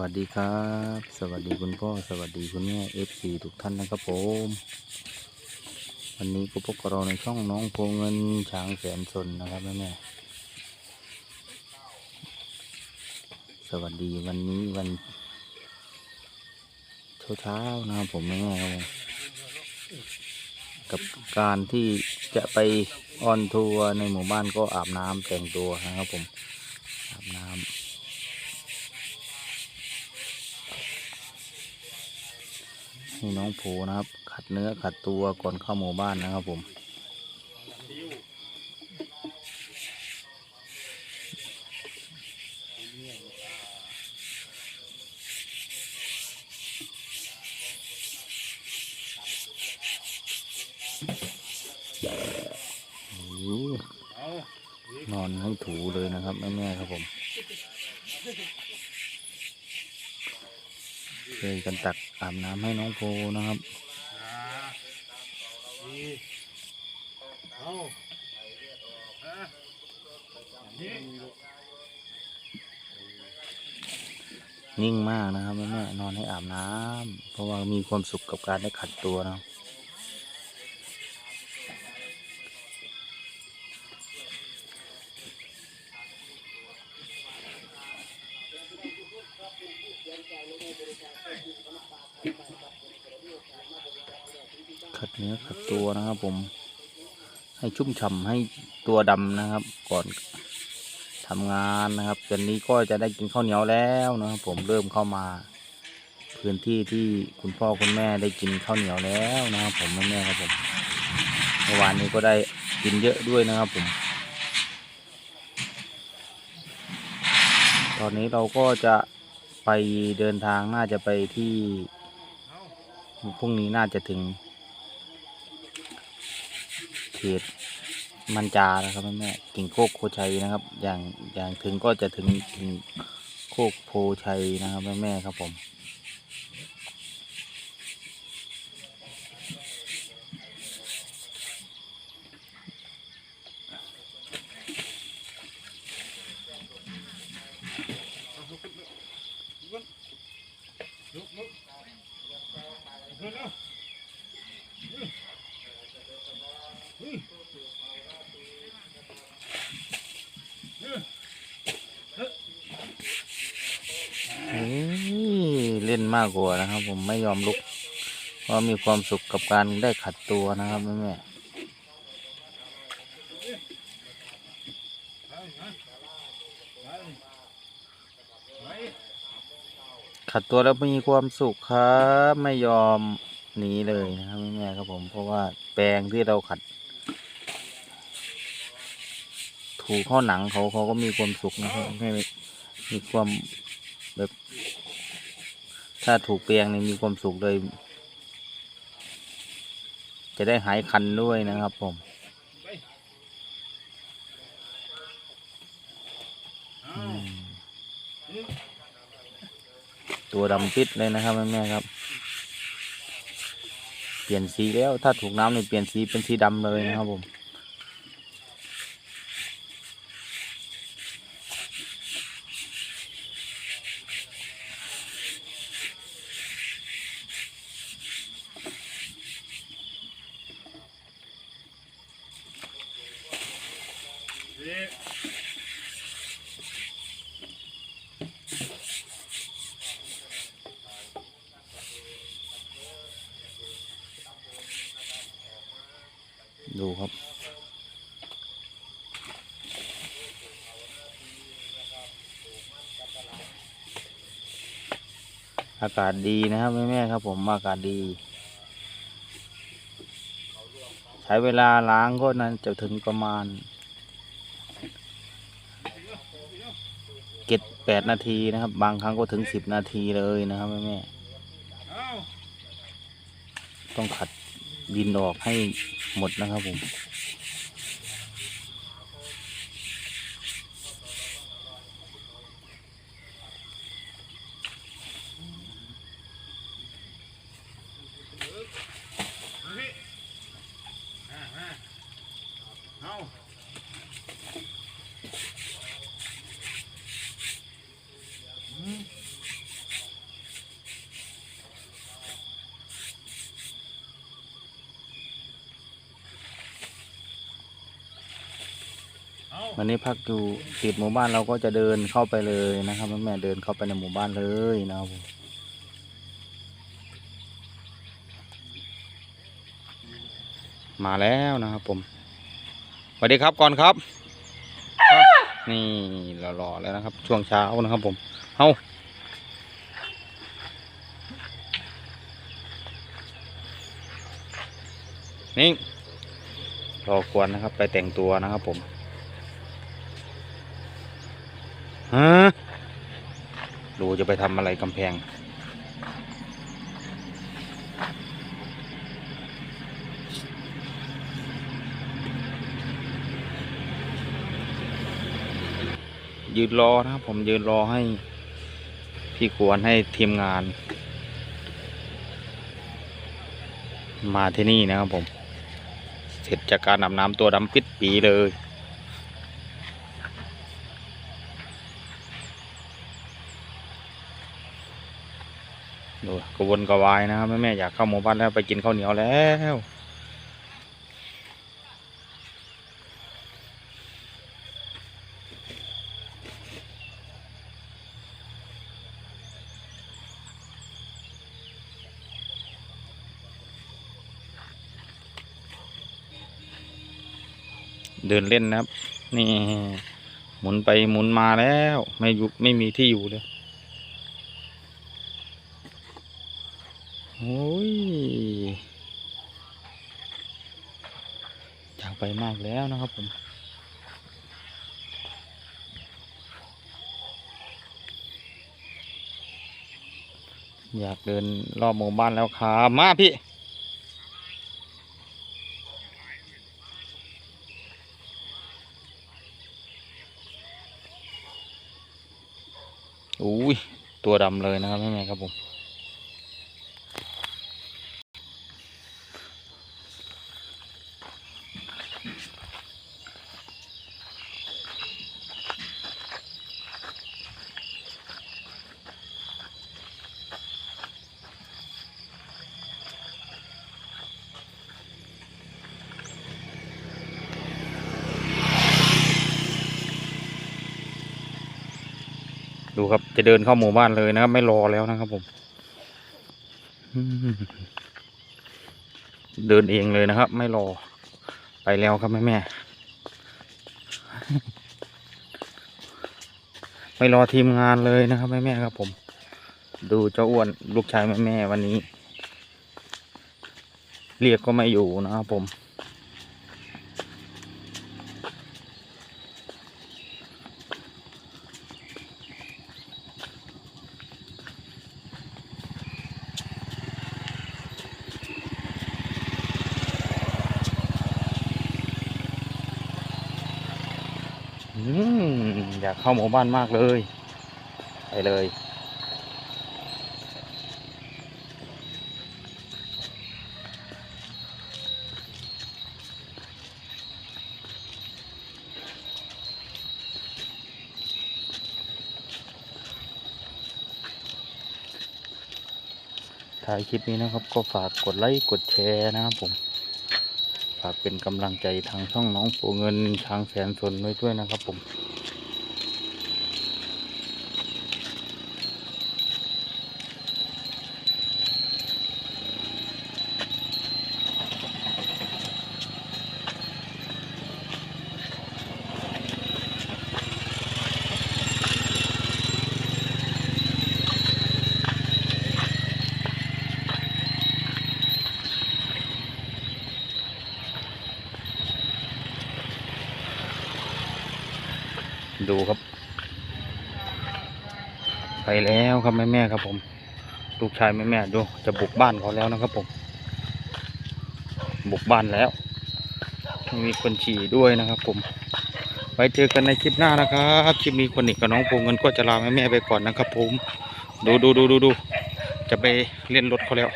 วัสดีครับ สวัสดีคุณพ่อ สวัสดีคุณแม่เอฟซีทุกท่านนะครับผม วันนี้ก็พบกับเราในช่องน้องโพเงินช้างแสนสนนะครับแม่แม่สวัสดีวันนี้วันเช้าเช้าๆนะครับผมแม่แม่ครับกับการที่จะไปออนทัวร์ในหมู่บ้านก็อาบน้ำแต่งตัวนะครับผมอาบน้ำ ให้น้องโผนะครับ ขัดเนื้อขัดตัวก่อนเข้าหมู่บ้านนะครับผมนอนให้ถูเลยนะครับแม่ๆครับผมเคยกันตัก อาบน้ำให้น้องโพนะครับนิ่งมากนะครับแม่แม่นอนให้อาบน้ำเพราะว่ามีความสุขกับการได้ขัดตัวนะครับ ขัดเนื้อขัดตัวนะครับผม ให้ชุ่มฉ่ำให้ตัวดำนะครับ ก่อนทำงานนะครับเดือนนี้ก็จะได้กินข้าวเหนียวแล้วนะครับ ผมเริ่มเข้ามา พื้นที่ที่คุณพ่อคุณแม่ได้กินข้าวเหนียวแล้วนะครับผมแม่ครับผมเมื่อวานนี้ก็ได้กินเยอะด้วยนะครับผม ตอนนี้เราก็จะ ไปเดินทางน่าจะไปที่พรุ่งนี้น่าจะถึง เขตมันจานะครับแม่แม่กิ่งโคกโพชัยนะครับ อย่างอย่างถึงก็จะถึงกิ่งโคกโพชัยนะครับแม่แม่ครับผม ลุกลุกลุกขึ้นแล้วอืมอืม เฮ้ยเล่นมากกว่านะครับ ผมไม่ยอมลุก เพราะมีความสุขกับการได้ขัดตัวนะครับแม่แม่ขัดตัวแล้วมีความสุขครับไม่ยอมหนีเลยนะครับแม่ครับผมเพราะว่าแปรงที่เราขัด ถูข้าหนังเขาเขาก็มีความสุขนะครับไม่มีความแบบ ถ้าถูกเปลียงนี่มีความสุขเลย จะได้หายคันด้วยนะครับผมตัวดำปิดเลยนะครับแม่แม่ครับ เปลี่ยนสีแล้วถ้าถูกน้ำนี่เปลี่ยนสีเป็นสีดำเลยนะครับผม เด็ก ดูครับ อากาศดีนะครับแม่แม่ๆครับผมอากาศดี ใช้เวลาล้างก็นั้นจะถึงประมาณเจ็ดแปดนาทีนะครับ บางครั้งก็ถึงสิบนาทีเลยนะครับแม่แม่ๆต้องขัด ดินออกให้หมดนะครับผม เอา วันนี้พักอยู่ติดหมู่บ้านเราก็จะเดินเข้าไปเลยนะครับแม่เดินเข้าไปในหมู่บ้านเลยนะครับผมมาแล้วนะครับผมสวัสดีครับก่อนครับ นี่รอๆแล้วนะครับ ช่วงเช้านะครับผมเอานี่รอกวนนะครับ ไปแต่งตัวนะครับผม ฮะดูจะไปทำอะไรกำแพง ยืนรอนะครับผมยืนรอให้ พี่ควรให้ทีมงาน มาที่นี่นะครับผม เสร็จจากการอาบน้ำตัวดำปิดปีเลย ดูกระวนกระวายนะครับแม่แม่อยากเข้าหมู่บ้านแล้วไปกินข้าวเหนียวแล้วเดินเล่นนะครับ นี่ หมุนไปหมุนมาแล้ว ไม่ยู่ไม่มีที่อยู่เลย โอ้ยอยากไปมากแล้วนะครับผม อยากเดินรอบหมู่บ้านแล้วครับมาพี่อุ้ยตัวดำเลยนะครับแม่ครับผม ดูครับ จะเดินเข้าหมู่บ้านเลยนะครับ ไม่รอแล้วนะครับผม เดินเองเลยนะครับ ไม่รอ ไปแล้วครับแม่แม่ไม่รอทีมงานเลยนะครับแม่แม่ครับผม ดูเจ้าอ้วนลูกชายแม่แม่วันนี้ เรียกก็ไม่อยู่นะครับผม อืม อยากเข้าหมู่บ้านมากเลย ไปเลย ถ่ายคลิปนี้นะครับก็ฝากกดไลค์กดแชร์นะครับผมฝากเป็นกำลังใจทางช่องน้องปูเงินช้างแสนสนไว้ด้วยนะครับผม ดูครับ ไปแล้วครับแม่แม่ครับผม ลูกชายแม่แม่ดู จะบุกบ้านเขาแล้วนะครับผม บุกบ้านแล้ว มีคนฉี่ด้วยนะครับผม ไว้เจอกันในคลิปหน้านะครับคลิปนี้คนอีกกับน้องภูมิเงินก็จะลาแม่แม่ไปก่อนนะครับผม ดูดูดูดูดูจะไปเล่นรถเขาแล้ว